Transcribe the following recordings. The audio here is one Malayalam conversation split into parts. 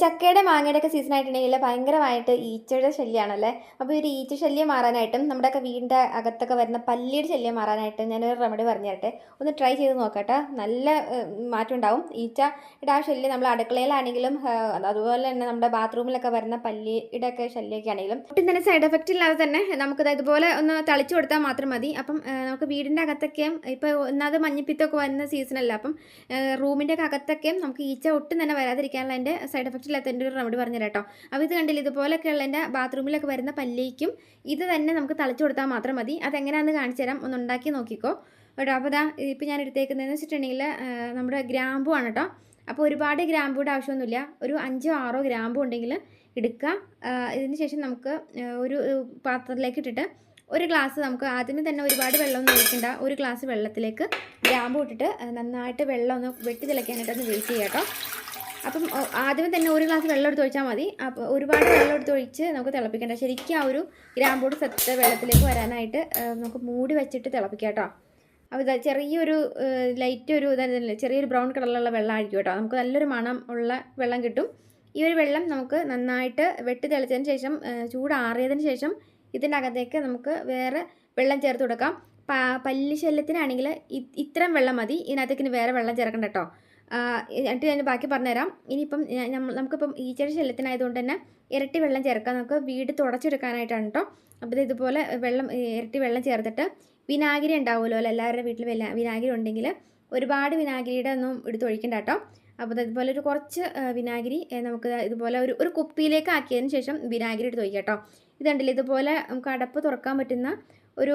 ചക്കയുടെ മാങ്ങയുടെ ഒക്കെ സീസൺ ആയിട്ടുണ്ടെങ്കിൽ ഭയങ്കരമായിട്ട് ഈച്ചയുടെ ശല്യമാണല്ലേ അപ്പോൾ ഒരു ഈച്ച ശല്യം മാറാനായിട്ടും നമ്മുടെയൊക്കെ വീടിന്റെ അകത്തൊക്കെ വരുന്ന പല്ലിയുടെ ശല്യം മാറാനായിട്ട് ഞാനൊരു റെമഡി പറഞ്ഞു തരട്ടെ ഒന്ന് ട്രൈ ചെയ്ത് നോക്കട്ടെ. നല്ല മാറ്റം ഉണ്ടാവും ഈച്ചയുടെ ആ ശല്യം നമ്മൾ അടുക്കളയിലാണെങ്കിലും അതുപോലെ തന്നെ നമ്മുടെ ബാത്റൂമിലൊക്കെ വരുന്ന പല്ലിയുടെ ഒക്കെ ശല്യമൊക്കെ ആണെങ്കിലും ഒട്ടും തന്നെ സൈഡ് എഫക്റ്റ് ഇല്ലാതെ തന്നെ നമുക്കത് ഇതുപോലെ ഒന്ന് തളിച്ചു കൊടുത്താൽ മാത്രം മതി. അപ്പം നമുക്ക് വീടിന്റെ അകത്തൊക്കെയും ഇപ്പോൾ ഒന്നാമത് മഞ്ഞപ്പിത്തൊക്കെ വരുന്ന സീസണല്ല അപ്പം റൂമിന്റെ ഒക്കെ അകത്തൊക്കെയും നമുക്ക് ഈച്ച ഒട്ടും തന്നെ വരാതിരിക്കാനുള്ള എന്റെ സൈഡ് എഫക്റ്റ് ഇല്ലാത്തതിന്റെ ഒരു റെമഡി പറഞ്ഞു കേട്ടോ അപ്പോൾ ഇത് കണ്ടില്ല ഇതുപോലെയൊക്കെയുള്ള എന്റെ ബാത്റൂമിലൊക്കെ വരുന്ന പല്ലിക്കും ഇത് തന്നെ നമുക്ക് തളിച്ചു കൊടുത്താൽ മാത്രം മതി. അതെങ്ങനെയാണെന്ന് കാണിച്ചു തരാം. ഒന്ന് ഉണ്ടാക്കി നോക്കിക്കോ. കേട്ടോ അപ്പോൾ ഇതാ ഇപ്പോൾ ഞാൻ എടുത്തേക്കുന്നതെന്ന് വെച്ചിട്ടുണ്ടെങ്കിൽ നമ്മുടെ ഗ്രാമ്പു ആണ് കേട്ടോ. അപ്പോൾ ഒരുപാട് ഗ്രാമ്പൂടെ ആവശ്യമൊന്നുമില്ല. ഒരു അഞ്ചോ ആറോ ഗ്രാമ്പു ഉണ്ടെങ്കിൽ എടുക്കാം. ഇതിന് ശേഷം നമുക്ക് ഒരു പാത്രത്തിലേക്ക് ഇട്ടിട്ട് ഒരു ഗ്ലാസ് നമുക്ക് ആദ്യമേ തന്നെ ഒരുപാട് വെള്ളമൊന്നും ഒഴിക്കണ്ട. ഒരു ഗ്ലാസ് വെള്ളത്തിലേക്ക് ഗ്രാമ്പു ഇട്ടിട്ട് നന്നായിട്ട് വെള്ളം ഒന്ന് വെട്ടി തിളയ്ക്കാനായിട്ട് ഒന്ന് വെയിറ്റ് ചെയ്യാം കേട്ടോ. അപ്പം ആദ്യമേ തന്നെ ഒരു ഗ്ലാസ് വെള്ളം എടുത്ത് ഒഴിച്ചാൽ മതി. അപ്പോൾ ഒരുപാട് വെള്ളം എടുത്ത് ഒഴിച്ച് നമുക്ക് തിളപ്പിക്കേണ്ട. ശരിക്കും ആ ഒരു ഗ്രാമ്പൂട് സെറ്റ് വെള്ളത്തിലേക്ക് വരാനായിട്ട് നമുക്ക് മൂടി വെച്ചിട്ട് തിളപ്പിക്കാം കേട്ടോ. അപ്പോൾ ഇതാ ചെറിയൊരു ലൈറ്റ് ഒരു ഇതല്ല ചെറിയൊരു ബ്രൗൺ കളറിലുള്ള വെള്ളം ആയിരിക്കും കേട്ടോ. നമുക്ക് നല്ലൊരു മണം ഉള്ള വെള്ളം കിട്ടും. ഈ ഒരു വെള്ളം നമുക്ക് നന്നായിട്ട് വെട്ടി തെളിച്ചതിന് ശേഷം ചൂടാറിയതിന് ശേഷം ഇതിന്റെ അകത്തേക്ക് നമുക്ക് വേറെ വെള്ളം ചേർത്ത് കൊടുക്കാം. പല്ലി ശല്യത്തിനാണെങ്കിൽ ഇത്രയും വെള്ളം മതി. ഇതിനകത്തേക്ക് വേറെ വെള്ളം ചേർക്കണ്ട കേട്ടോ. എന്നിട്ട് ഞാൻ ബാക്കി പറഞ്ഞുതരാം. ഇനിയിപ്പം നമുക്കിപ്പം ഈച്ചയുടെ ശല്യത്തിനായതുകൊണ്ട് തന്നെ ഇരട്ടി വെള്ളം ചേർക്കാം. നമുക്ക് വീട് തുടച്ചെടുക്കാനായിട്ടാണ് കേട്ടോ അപ്പോൾ ഇതുപോലെ വെള്ളം ഇരട്ടി വെള്ളം ചേർത്തിട്ട് വിനാഗിരി ഉണ്ടാവുമല്ലോ അല്ല? എല്ലാവരുടെ വീട്ടിൽ വിനാഗിരി ഉണ്ടെങ്കിൽ ഒരുപാട് വിനാഗിരിയുടെ ഒന്നും എടുത്തൊഴിക്കണ്ട കേട്ടോ അപ്പോൾ ഇത് ഇതുപോലെ ഒരു കുറച്ച് വിനാഗിരി നമുക്ക് ഇതുപോലെ ഒരു ഒരു കുപ്പിയിലേക്ക് ആക്കിയതിന് ശേഷം വിനാഗിരി എടുത്ത് ഒഴിക്കാം കേട്ടോ ഇതുണ്ടല്ലോ ഇതുപോലെ നമുക്ക് അടപ്പ് തുറക്കാൻ പറ്റുന്ന ഒരു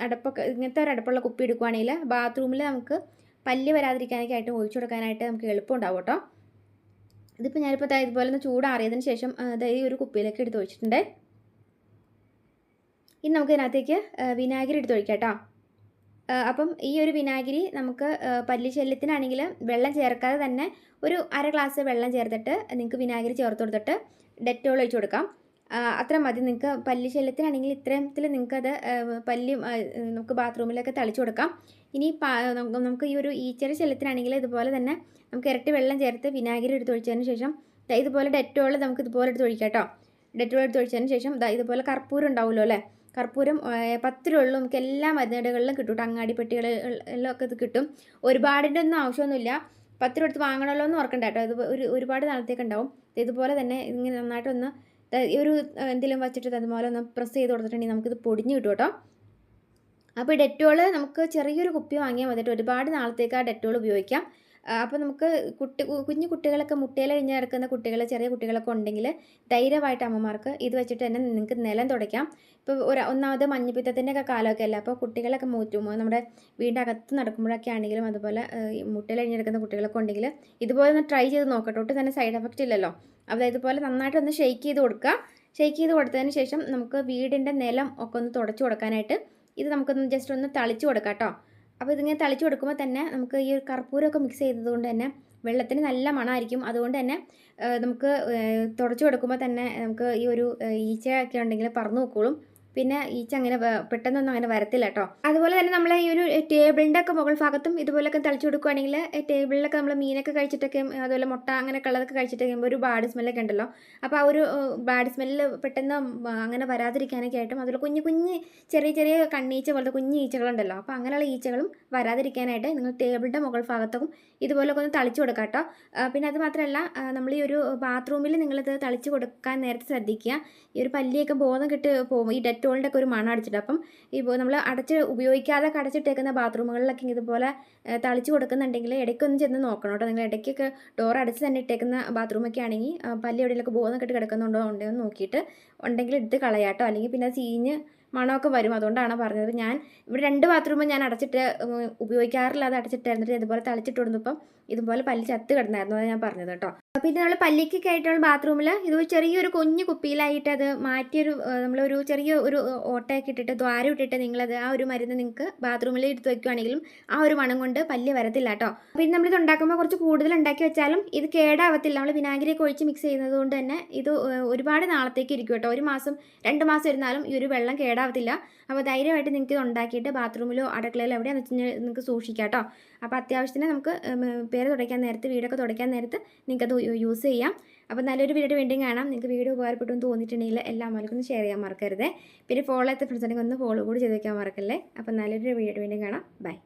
അടപ്പൊക്കെ ഇങ്ങനത്തെ ഒരു അടപ്പുള്ള കുപ്പി എടുക്കുവാണെങ്കിൽ ബാത്റൂമിൽ നമുക്ക് പല്ല് വരാതിരിക്കാനൊക്കെ ആയിട്ട് ഒഴിച്ചു കൊടുക്കാനായിട്ട് നമുക്ക് എളുപ്പം ഉണ്ടാവും കേട്ടോ ഇതിപ്പോൾ ഞാനിപ്പോൾ ഇതുപോലെ ഒന്ന് ചൂടാറിയതിന് ശേഷം ഈ ഒരു കുപ്പിയിലേക്ക് എടുത്ത് ഒഴിച്ചിട്ടുണ്ട്. ഇനി നമുക്ക് ഇതിനകത്തേക്ക് വിനാഗിരി എടുത്ത് ഒഴിക്കാം കേട്ടോ. അപ്പം ഈ ഒരു വിനാഗിരി നമുക്ക് പല്ലി ശല്യത്തിനാണെങ്കിൽ വെള്ളം ചേർക്കാതെ തന്നെ ഒരു അര ഗ്ലാസ് വെള്ളം ചേർത്തിട്ട് നിങ്ങൾക്ക് വിനാഗിരി ചേർത്ത് കൊടുത്തിട്ട് ഡെറ്റോൾ ഒഴിച്ച് കൊടുക്കാം. അത്ര മതി. നിങ്ങൾക്ക് പല്ലി ശല്യത്തിനാണെങ്കിൽ ഇത്തരത്തിൽ നിങ്ങൾക്കത് പല്ലി നമുക്ക് ബാത്റൂമിലൊക്കെ തളിച്ചു കൊടുക്കാം. ഇനി നമുക്ക് ഈ ഒരു ഈച്ചയുടെ ശല്യത്തിനാണെങ്കിൽ ഇതുപോലെ തന്നെ നമുക്ക് ഇരട്ടി വെള്ളം ചേർത്ത് വിനാഗിരി എടുത്ത് ഒഴിച്ചതിന് ശേഷം ഇതുപോലെ ഡെറ്റോൾ നമുക്ക് ഇതുപോലെ എടുത്ത് ഒഴിക്കാം കേട്ടോ. ഡെറ്റോൾ എടുത്ത് ഒഴിച്ചതിന് ശേഷം ഇതുപോലെ കർപ്പൂരം ഉണ്ടാവുമല്ലോ അല്ലേ? കർപ്പൂരം പത്ത് രൂപയുള്ളൂ നമുക്ക് എല്ലാ മരുന്നുകടകളിലും കിട്ടും കേട്ടോ. അങ്ങാടി പെട്ടികളിലും ഒക്കെ ഇത് കിട്ടും. ഒരുപാടിന്റെ ഒന്നും ആവശ്യമൊന്നുമില്ല. പത്ത് രൂപ എടുത്ത് വാങ്ങണമല്ലോ എന്ന് ഓർക്കണ്ട കേട്ടോ. ഇത് ഒരു ഒരുപാട് നാളത്തേക്ക് ഉണ്ടാവും. ഇതുപോലെ തന്നെ ഇങ്ങനെ നന്നായിട്ടൊന്ന് ഒരു എന്തെങ്കിലും വച്ചിട്ട് അതുപോലെ ഒന്ന് പ്രസ് ചെയ്ത് കൊടുത്തിട്ടുണ്ടെങ്കിൽ നമുക്കിത് പൊടിഞ്ഞ് കിട്ടും കേട്ടോ. അപ്പോൾ ഡെറ്റോൾ നമുക്ക് ചെറിയൊരു കുപ്പി വാങ്ങിയാൽ മതി കേട്ടോ ഒരുപാട് നാളത്തേക്ക് ആ ഡെറ്റോൾ ഉപയോഗിക്കാം. അപ്പോൾ നമുക്ക് കുട്ടി കുഞ്ഞു കുട്ടികളൊക്കെ മുട്ടയിൽ കഴിഞ്ഞ് കിടക്കുന്ന കുട്ടികൾ ചെറിയ കുട്ടികളൊക്കെ ഉണ്ടെങ്കിൽ ധൈര്യമായിട്ട് അമ്മമാർക്ക് ഇത് വെച്ചിട്ട് തന്നെ നിങ്ങൾക്ക് നിലം തുടയ്ക്കാം. ഇപ്പോൾ ഒരു ഒന്നാമത് മഞ്ഞപ്പിത്തത്തിന്റെ ഒക്കെ കാലമൊക്കെ അല്ല അപ്പോൾ കുട്ടികളൊക്കെ മൂറ്റുമ്പോൾ നമ്മുടെ വീടിന്റെ അകത്ത് നടക്കുമ്പോഴൊക്കെ ആണെങ്കിലും അതുപോലെ മുട്ടയിൽ കഴിഞ്ഞ് കിടക്കുന്ന കുട്ടികളൊക്കെ ഉണ്ടെങ്കിൽ ഇതുപോലെ ഒന്ന് ട്രൈ ചെയ്ത് നോക്കട്ടെ. ഒട്ടും തന്നെ സൈഡ് എഫക്റ്റ് ഇല്ലല്ലോ. അപ്പോൾ ഇതുപോലെ നന്നായിട്ട് ഒന്ന് ഷെയ്ക്ക് ചെയ്ത് കൊടുക്കുക. ഷെയ്ക്ക് ചെയ്ത് കൊടുത്തതിന് ശേഷം നമുക്ക് വീടിന്റെ നിലം ഒക്കെ ഒന്ന് തുടച്ചു കൊടുക്കാനായിട്ട് ഇത് നമുക്കൊന്ന് ജസ്റ്റ് ഒന്ന് തളിച്ചു കൊടുക്കാം കേട്ടോ. അപ്പോൾ ഇതിങ്ങനെ തളിച്ചു കൊടുക്കുമ്പോൾ തന്നെ നമുക്ക് ഈ കർപ്പൂരമൊക്കെ മിക്സ് ചെയ്തതുകൊണ്ട് തന്നെ വെള്ളത്തിന് നല്ല മണമായിരിക്കും. അതുകൊണ്ട് തന്നെ നമുക്ക് തുടച്ചു കൊടുക്കുമ്പോൾ തന്നെ നമുക്ക് ഈ ഒരു ഈച്ചയൊക്കെ ഉണ്ടെങ്കിൽ പറന്നു നോക്കോളും പിന്നെ ഈച്ച അങ്ങനെ പെട്ടെന്നൊന്നും അങ്ങനെ വരത്തില്ല കേട്ടോ അതുപോലെ തന്നെ നമ്മൾ ഈ ഒരു ടേബിളിന്റെ ഒക്കെ മുകൾ ഭാഗത്തും ഇതുപോലൊക്കെ തളിച്ചു കൊടുക്കുകയാണെങ്കിൽ ടേബിളിലൊക്കെ നമ്മൾ മീനൊക്കെ കഴിച്ചിട്ടൊക്കെ അതുപോലെ മുട്ട അങ്ങനെ ഉള്ളതൊക്കെ കഴിച്ചിട്ടൊക്കെ ഒരു ബാഡ് സ്മെല്ലൊക്കെ ഉണ്ടല്ലോ. അപ്പോൾ ആ ഒരു ബാഡ് സ്മെല്ല് പെട്ടെന്ന് അങ്ങനെ വരാതിരിക്കാനൊക്കെ ആയിട്ടും അതുപോലെ കുഞ്ഞു കുഞ്ഞ് ചെറിയ ചെറിയ കണ്ണീച്ച പോലത്തെ കുഞ്ഞു ഈച്ചകളുണ്ടല്ലോ. അപ്പോൾ അങ്ങനെയുള്ള ഈച്ചകളും വരാതിരിക്കാനായിട്ട് നിങ്ങൾ ടേബിളിന്റെ മുകൾ ഭാഗത്തും ഇതുപോലൊക്കെ ഒന്ന് തളിച്ചു കൊടുക്കാം കേട്ടോ പിന്നെ അത് മാത്രമല്ല നമ്മൾ ഈ ഒരു ബാത്റൂമിൽ നിങ്ങളിത് തളിച്ചു കൊടുക്കാൻ നേരത്തെ ശ്രദ്ധിക്കുക. ഈ ഒരു പല്ലിയൊക്കെ ബോധം കിട്ട് പോകും. ഈ ഡെറ്റോളിന്റെ ഒക്കെ ഒരു മണം അപ്പം ഇപ്പോൾ നമ്മൾ അടച്ച് ഉപയോഗിക്കാതെ അടച്ചിട്ടേക്കുന്ന ബാത്റൂമുകളിലൊക്കെ ഇതുപോലെ തളിച്ച് കൊടുക്കുന്നുണ്ടെങ്കിൽ ഇടയ്ക്കൊന്ന് ചെന്ന് നോക്കണം കേട്ടോ. നിങ്ങൾ ഇടയ്ക്കൊക്കെ ഡോർ അടച്ച് തന്നെ ഇട്ടേക്കുന്ന ബാത്റൂമൊക്കെ ആണെങ്കിൽ പല്ല് എവിടെയൊക്കെ ബോധം കെട്ട് കിടക്കുന്നുണ്ടോ ഉണ്ടോ എന്ന് നോക്കിയിട്ട് ഉണ്ടെങ്കിൽ എടുത്ത് കളയാട്ടോ അല്ലെങ്കിൽ പിന്നെ അത് ചീഞ്ഞ് മണമൊക്കെ വരും. അതുകൊണ്ടാണ് പറഞ്ഞത്. ഞാൻ ഇവിടെ രണ്ട് ബാത്റൂമും ഞാൻ അടച്ചിട്ട് ഉപയോഗിക്കാറില്ല ഉപയോഗിക്കാറില്ലാതെ അടച്ചിട്ടായിരുന്നിട്ട് ഇതുപോലെ തളിച്ചിട്ട് കൊടുത്തപ്പം ഇതുപോലെ പല്ല് ചത്ത് കിടന്നായിരുന്നു. അത് ഞാൻ പറഞ്ഞത് കേട്ടോ. പിന്നെ നമ്മൾ പല്ലിക്കൊക്കെ ആയിട്ടുള്ള ബാത്റൂമിൽ ഇത് ചെറിയൊരു കുഞ്ഞു കുപ്പിയിലായിട്ട് അത് മാറ്റിയൊരു നമ്മളൊരു ചെറിയ ഒരു ഓട്ടയൊക്കെ ഇട്ടിട്ട് ദ്വാരം ഇട്ടിട്ട് നിങ്ങളത് ആ ഒരു മരുന്ന് നിങ്ങൾക്ക് ബാത്റൂമിൽ എടുത്ത് വെക്കുകയാണെങ്കിലും ആ ഒരു മണം കൊണ്ട് പല്ല് വരത്തില്ല കേട്ടോ പിന്നെ നമ്മളിത് ഉണ്ടാക്കുമ്പോൾ കുറച്ച് കൂടുതൽ ഉണ്ടാക്കി വെച്ചാലും ഇത് കേടാവത്തില്ല. നമ്മൾ വിനാഗിരിയൊക്കെ ഒഴിച്ച് മിക്സ് ചെയ്യുന്നത് കൊണ്ട് തന്നെ ഇത് ഒരുപാട് നാളത്തേക്ക് ഇരിക്കും കേട്ടോ ഒരു മാസം രണ്ട് മാസം ഇരുന്നാലും ഈ ഒരു വെള്ളം കേടാവത്തില്ല. അപ്പോൾ ധൈര്യമായിട്ട് നിങ്ങൾക്ക് ഇത് ഉണ്ടാക്കിയിട്ട് ബാത്റൂമിലോ അടുക്കളയിലോ എവിടെയാണെന്ന് വെച്ച് കഴിഞ്ഞാൽ നിങ്ങൾക്ക് സൂക്ഷിക്കാം കേട്ടോ. അപ്പോൾ അത്യാവശ്യത്തിന് നമുക്ക് പേര് തുടയ്ക്കാൻ നേരത്ത് വീടൊക്കെ തുടയ്ക്കാൻ നേരത്ത് നിങ്ങൾക്കത് യൂസ് ചെയ്യാം. അപ്പോൾ നല്ലൊരു വീഡിയോ വീണ്ടും കാണാം. നിങ്ങൾക്ക് വീഡിയോ ഉപകാരപ്പെട്ടു എന്ന് തോന്നിയിട്ടുണ്ടെങ്കിൽ എല്ലാ ഒന്ന് ഷെയർ ചെയ്യാൻ മറക്കരുത്. പിന്നെ ഫോളോ എത്ത ഫ്രണ്ട്സ് ഒന്ന് ഫോളോ കൂടി ചെയ്ത് വെക്കാൻ മറക്കല്ലേ? അപ്പോൾ നല്ലൊരു വീഡിയോ വീണ്ടും കാണാം. ബൈ